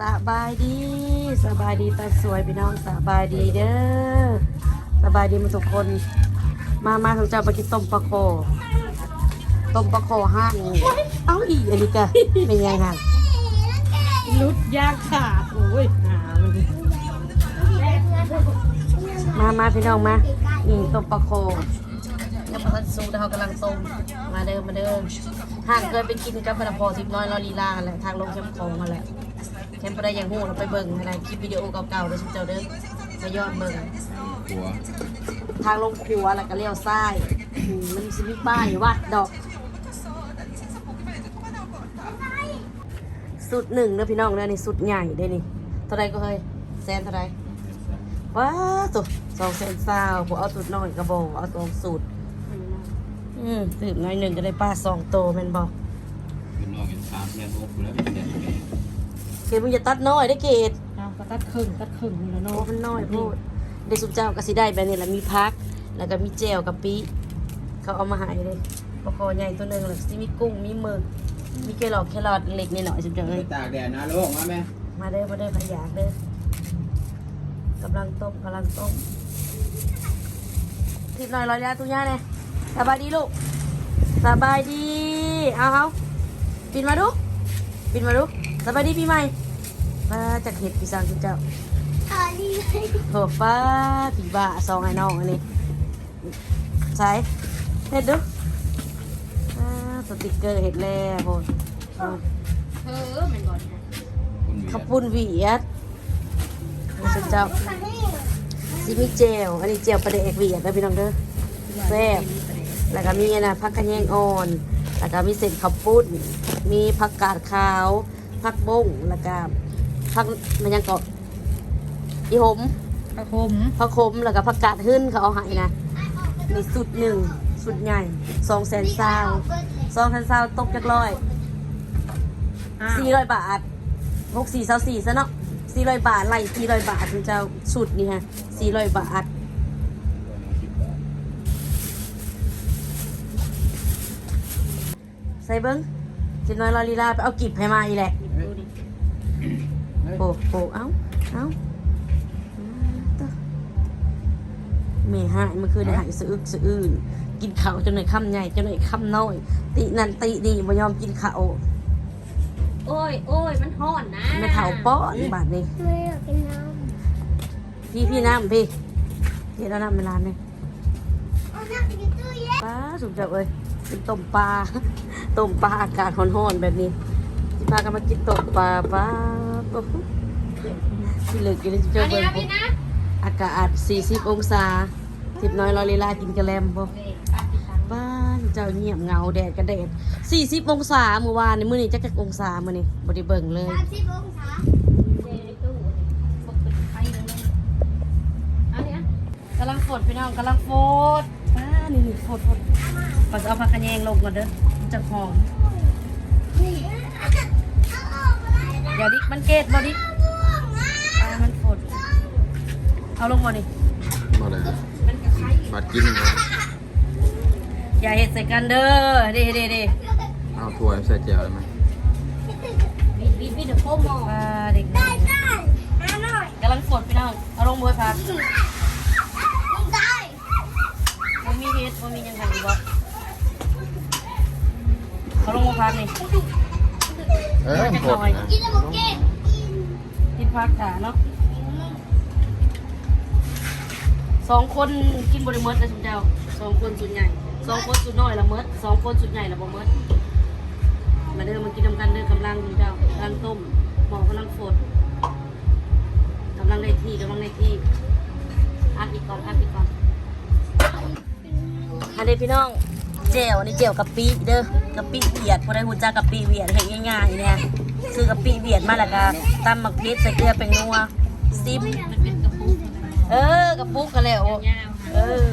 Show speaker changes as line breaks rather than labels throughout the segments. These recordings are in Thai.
สบายดีสบายดีตาสวยพี่น้องสบายดีเด้อสบายดีมาทุกคน มามาของเจ้าไปกินต้มปลาโคต้มปลาโคห้างเอ้าอีอันนี้ก็เป็นยังไง
ลุดยากขาดโอ้ยหามันดิ
มามาพี่น้องมาอืมต้มปลาโคยังประทันสูแต่เขากำลังต้มมาเด้อมาเด้อห่างเคยไปกินกับพระพอสิบน้อยลอลีลาแหละทางลงแคมป์คงนั่นแหละ แคมป์ไปได้อยังหูเราไปเบิ่งอะไรคลิปวิดีโอเก่าๆเด้อชิเจ้าเด้อมาย้อนเบิ่ง
หัว
ทางลงครัวแล้วก็เลี้ยวซ้ายอืมมันสิมีป้ายวัดดอก สุดหนึ่งเด้อพี่น้องเด้อนี่สุดใหญ่เด้อนี่เท่าไรก็เฮ้ยแสนเท่าไรว้าตัวสองแสนสาวผมเอาสุดน้อยกระบอกเอาตัวสุดอืมตื่นน้อยหนึ่งก็ได้ป้าสองโตแม่นบอก
เป็นนอกเป็นสามแสนหกแล้วเป็นแสนแปด
เกดมึงอย่าตัดน้อยได้อเกด
เอาก็ตัดครึ่งตัดครึ่งนี่แหละ
โอ้
เนาะ
มันน้อยโพูดได้สุดเจ้าก็สิได้แบบนี้แหละมีพัก แล้วก็มีแจวกับปีเขาเอามาใหายเลยปลาคอใหญ่ตัวหนึ่งแล้วก็สิมีกุ้งมีหมึกมีแครอทแครอทเล็กนิดหน่อยสุดจังเล
ไป
ย
ตากแดดนะลูกมาไหม
มาเด้อมาเด้อพะยากเด้อกำลังต้มกำลังต้มทิดหน่อยรอยยาตุ้ย่าเนี่ยสบายดีลูกสบายดี เอาเอาปินมาดูปินมาดู สบายดีปีใหม่มาจากเห็ดพี่สังคุณเจ้าโหฟ้าผีบ้าซองไอ้น้องอันนี้ใส่เห็ดดูอ่าสติกเกอร์เห็ดแล้วโหเอา
เออมันก่อนนะ
คุณวี
ข้าวปุ้นหวีเอ็ดนี่สุดเจ้าซิมิเจลอันนี้เจลประเดกหวีเอ็ดนะพี่น้องเด้อแซ่บแล้วก็มีอันนะผักกระแยงอ่อน แล้วก็มีเศษข้าวปุ้น มีผักกาดขาว ผักบงแล้วก็ผักมันยังเกาะอีหม
กระคม
ผักขมแล้วก็ผักกาดหึ้นเขาเอาให้นะนี่สุดหนึ่งสุดใหญ่สองแสนซาวสองแสนซาวตกจากร้อยสี่ร้อยบาทหกสี่เศร้าสี่ซะเนาะสี่ร้อยบาทไล่สี่ร้อยบาทคุณเจ้าสุดนี่ฮะสี่ร้อยบาทใส่เบิ้งจิน้อยลอลีลาไปเอากิบให้มาอีแหละ โอ้โหเอ้าเอ้าอืมตะเมหายเมื่อคืนนี่หายสะอึกสะอื้นกินข้าวจนหน่อยคำใหญ่จนหน่อยคำน้อย ตินันตินี่ไม่ยอมกินข้าว
โอ้ยโอ้ยมันห่อนนะ
ไม่เท่าป้อนบาทนี่
ไม่อยากกินน้
พี่พี่น้ำพี่พี่แล้วน้ำเวลาเนี่ยำ
เอาน้ำไปกินตู้เย็น
ป้าสุดจับเอ้ยกินต้มปลาต้มปลาอากาศร้อนๆแบบนี้สิพากันมากินต้มปลาป้าโอ้โห ที่เหลือกินจะเจอ
อัน
เบิ่
นี้
ง
นะพี่นะ
อากาศ40 องศาทิพน้อยลอยลีลากินกระแลมบ่ป้าเจ้าเงียบเหงาแดดกระเดด40 องศาเมื่อวานนี่มื้อนี้จักจักองศามื้อนี้บ่ได้เบิ่งเลย
สามสิบองศา
อันนี้
กำลังฝดพี่น้องกำลังฝดป้านี่นี่ฝดฝดก่อนจะเอาผักกระแยงลงก่อนเด้อมันจะหอม
อ
ย่าดิมันเกตบ่ดิป้ามันฝดเอาลงบ่ดิ
มาเลย
มันกระไข่
บัดกินเลย
อย่าเฮ็ดใส่กันเด้อเด้เด้เด้
เอาถ้วยใส่แจ่วเลยไหม
บีบบีบบีบเดี๋ยวโค้งมอง
ป้าเด็กน้อย
ได้น้ำหน่อย
กำลังฝดพี่น้องเอาลงบ่ให้พัก
กินได้
บ่มีเฮ็ดบ่มีหยังไงบ่เอาลงบ่พักนี่
เอ้ยหดนะ
กินแล้วบอกเก่งกิน
กินพักกะเนาะสองคนกินบริเมิดนะชุมเจ้าสองคนส่วนใหญ่สองคนส่วนน้อยละเมิดสองคนส่วนใหญ่ละบ่เมิดมาเด้อมากินน้ำกันเด้อกำลังชุมเจ้ากำลังต้มหมอกำลังฝดกำลังได้ที่กำลังได้ที่อักอีกก่อนอักอีกก่อนอันนี้พี่น้อง เจลนี่เจลกะปิเด้อกะปิเวียดพอได้หูจักกะปิเวียดเห็นง่ายๆเนี่ยซื้อกะปิเวียดมาแล้วก็ตำหมักพริกใส่เกลือเป็นนัวซิม
มันเป็นกระปุก
เออกระปุกกันแล้วเออ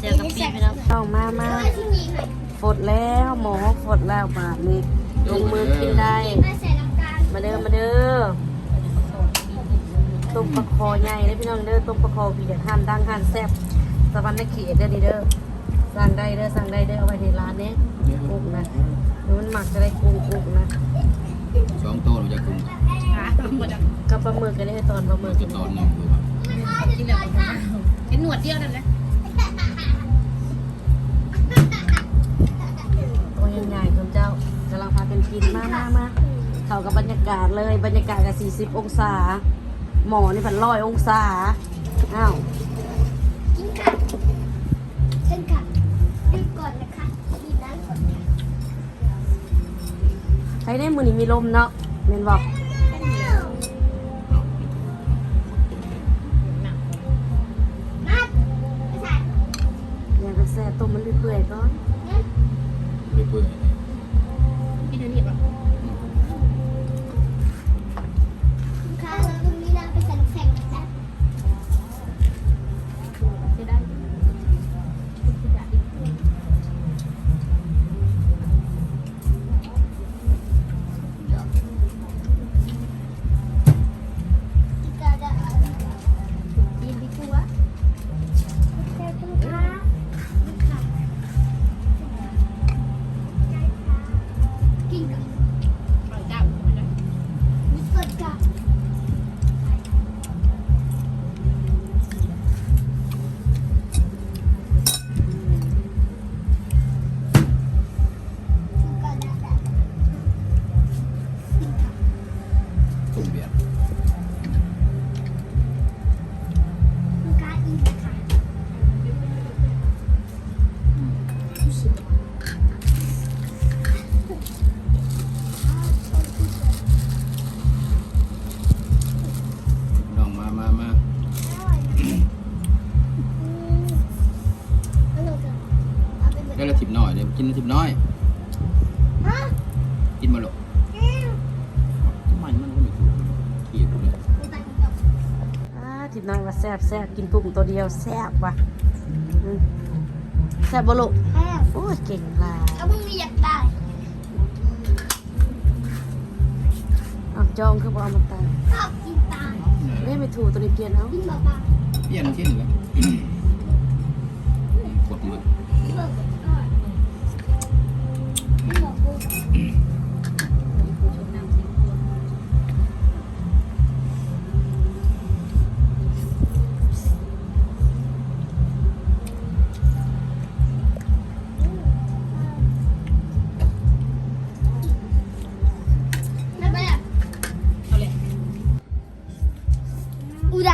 เจอกะปิพี่น้องต้องมามาฝดแล้วหมอฝดแล้วบาทนี้ลงมือกินได้
มา
เด้อมาเด้อต้มปลาคอใหญ่เด้อพี่น้องเด้อต้มปลาคอพี่เด็ดห้านดังห้านแซ่บสวรรค์ในเขตเด้อนี่เด้อ สั่งได้เด้อสั่งได้เด้อเอาไว้ที่ร้านนี้กุ้งนะเดี๋ยวมันหมักจะได้กุ้งกุ้งนะ
สองโตเราจะคุม
ขาหมดอะ
กับปลาหมึกกันได้ตอนปลาหมึก
ก็ตอนหนึงคือว่า
กินแบบเห็นหนวดเดียวนั่นแหละ
ตัวใหญ่ๆคุณเจ้ากำลังพากันกินมามามาเข้ากับบรรยากาศเลยบรรยากาศกับ 40 องศา หมอนี่พันร้อยองศาอ้าว
ช้
ได้มือนี้มีลมเนาะเมนบอก
หนัก
นัดไม่ใส่
อยากจะแซ่ต้มมันเปื่อยๆก่อน
เปื่อยๆ
ได้
ละทิบน้อยเดี๋ยวกินละทิบน้อยกินมาหรอกทำไมมันก็ไม่ถูกขีดเลย
อ่าทิพน้อยว่าแซ่บแซ่บกินปุ้งตัวเดียวแซ่บว่ะอืมแซ่บบ่ลูกโอ้ยเก่งหลาย
แล้วมึงมีอยากได้
เอาจองคือบ่เอามาตาย
ชอบกินตา
เล่ไม่ถูกตัวนี้เปลี่ยนเอา
กินเบา
เปลี่ยนชิ้นเลยกดมือ
ๆ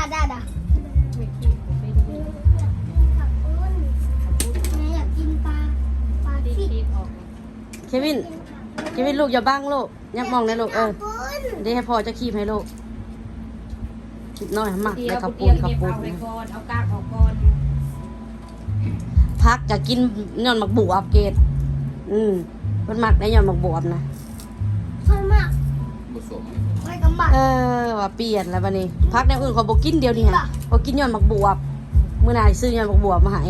ไม่
ขี้ไม่ดู
ขับอุ้นแม่อยากกินปลาปลา
ดี
ที่
ดีออก
เควิน เควินลูกอย่าบังลูกอยักมองนะลูกเออ
ปุ้น
เดี๋ยวให้พ่อจะคีบให้ลูกคิดน้อยหมัก
เดีย
แล้ว
ว
ขับปู
เดีย
น
ว
ขับ
เก็บ
ปูน
เอาไว้ก่อนเอากากออกก่อน
พักจะกินย้อนหมักบวบเกดอืมมันหมักได้ย้อนหมักบวบนะ
ชอบมาก
ผสม
ไว้กั บหมัก
เออว่าเปลี่ยนแล้วบัดนี้พักแนวอื่นเขาบอกกินเดียวนี่ฮะเขากินย้อนหมักบวบเมื่อนายซื้อย้อนหมักบวบมาให้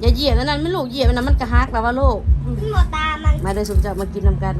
อย่าเหยียบนั่นนั่นไม่ลูกเหยียบอันนั้นมันกระฮักแล้วว่าลูก
กินหมดตามัน
มาเดินสุมจับมากินนำกัน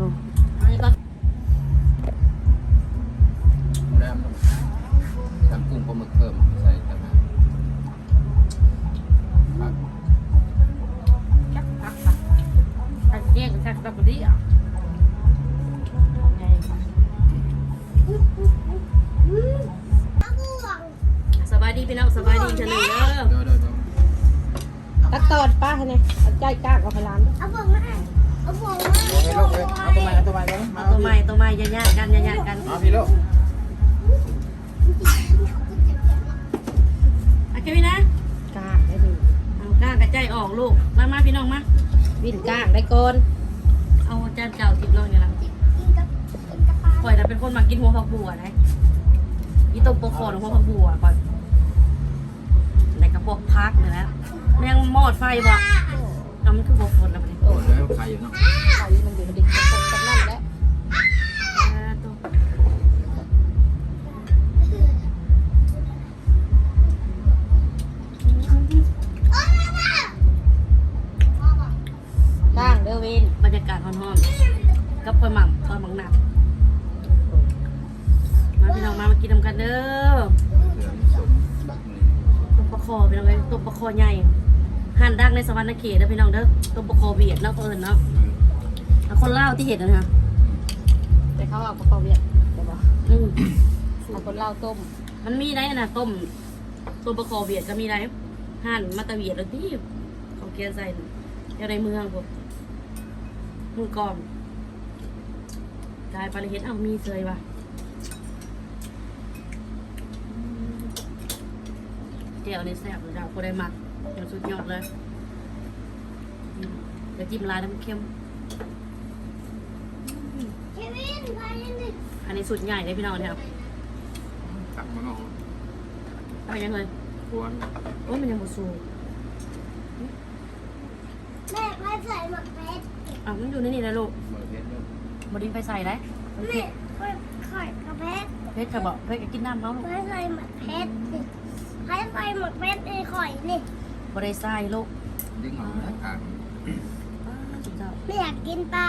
อน
เอา
จานเก่าติดลงอย่างละ
กินกับกินกับปลา
ข่อยแต่ะเป็นคนมากินหัวผักบัวนะอีต้มโปโคอหัวผักบัวก่อนในกระบอกพักเนี่ยนะแมงมอดไฟบ่น้ำมันคือบกฝนแล้วบัดนี้
โอ้ยแล้วใครอยู่เนาะ
ไข่มันอยู่ในดิน
ส
วรรค์เขตเด้อพี่น้องเด้อต้มปลาคอเบียดเนาะเพิ่นเนาะแล้วคนลาวที่เห็นนะฮะ
แต่เขาเอากระเป๋าเวียดแต่ว่า
อืม
คนเล่าวต้ม
มันมีได้นะต้มต้มปลาคอเวียดก็มีได้หั่นมาตะเวียดแล้วที่เขาเกียนใส่แถวในเมืองพวกเมืองก่อนกลายไปเลยเห็นเอ้ามีเซยว่ะเจียวนี่แซ่บเลยดาวก็ได้หมักเดี๋ยวสุดยอดเลยอื มเดี๋ยวจิ้มลายน้ำเค็ม
เควินไปยังดิ
อันนี้สุดใหญ่เลยพี่น้องเนี่ย
ตักมันออก
เอายังเลย
กวน
โอ้ยมันยังบ่สู
แม่ไปใส่หมักเพชร
อะมันอยู่ในนี่นะลูก
เบอร์เพชรเด้อบ
ไดินไปใส่ได้
แม่ไปไข่กับเพชร
เพชรกระบอกเพชรก็กินน้ำเขาลูก
ไปใส่หมักเพชรนี่ให้ใส่หมักเพชรไอ้ข่อยนี่
บริใส่ลูก
ดึงออกแล้วกล
ไม่อยากกินปลา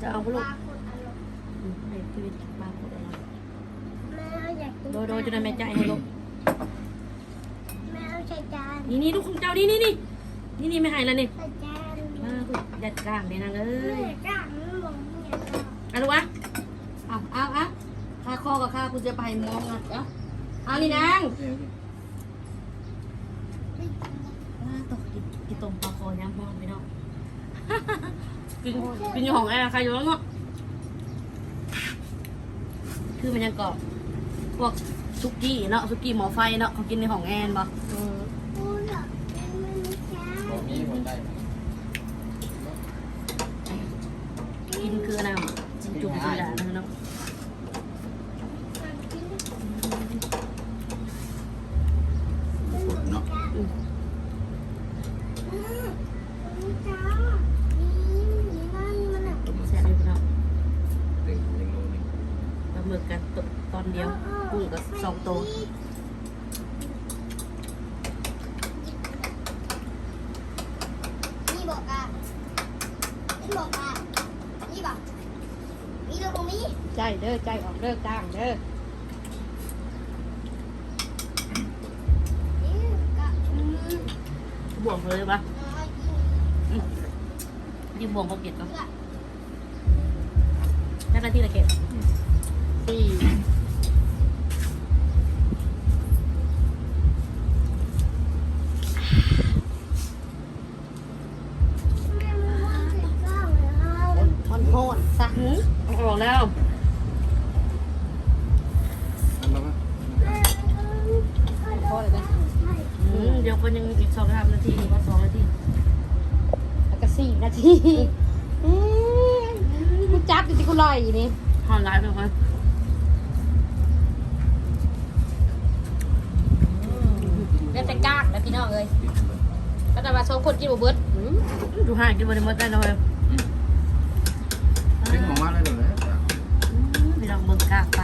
จะเอา
ป
ลูก
ลาคนอร่อย
อืมให้พี่วิทย์มาพูดอะไร
แม่อยากกิน
โดยโดยจะได้แม่ใจให้ลูก
แม่เอาใส่จาน
นี่นี่ลูกของเจ้านี่นี่นี่นี่นี่ไม่ให้แล้วนี่
ใส่จาน
มาคุณยัดกลางเลยนางเอ้
แม่
ย
จานมันบอกเนี่ย
เอาลูกวะเอาเอาเอาค่าคอกับค่าคุณจะไปมองนะเอาเอานี่นางอ่าตกกินกิน ต้มปลาคอย่างมองไปเนาะกินกินอยู่ห้องแอร์ใครอยู่แล้วเนาะคือมันยังเกาะพวกซุกี้เนาะซุกี้หมอไฟเนาะเขากินในห้องแอร์บ่
พูดอะมันไม่ใช่
บ่มีคนได้
กินคืออะไรจินจุ่มจินดาเนาะ
เนาะ
อืม
อืมมันจ้านี่นี่นั่นมันอะ
แซ่บอยู่เนาะ
ดึงดึงโลนึง
ปลาหมึกกัน ตกตอนเดียวกุ้งกับสองตัว
นี่บอกอะนี่บอกอะนี่บอกมีเรื่องของมี
ใจเด้อใจออกเด้อกลางเด้อ
นี่กะอืม
บ่วงเลยปะ
น้อยกิน
ยิ่งบ่วงเขาเก็บก็
เพื่อ
ได้หน้าที่ละเก็บ
สี่ ทีอื
มกู
จับอยู่ที่กูลอยอยู่นี่
หอนไลน์ไปก่อน
เล่นแต่กากนะพี่น้องเอ้ยก็แต่ว่าสองคนกินบ่เบิดอืม
ดูห่างกินบนมดได้เลย
ดึงออกมาเลยเดี๋ยวเลย
พี่น้องเบิ่งกากปลา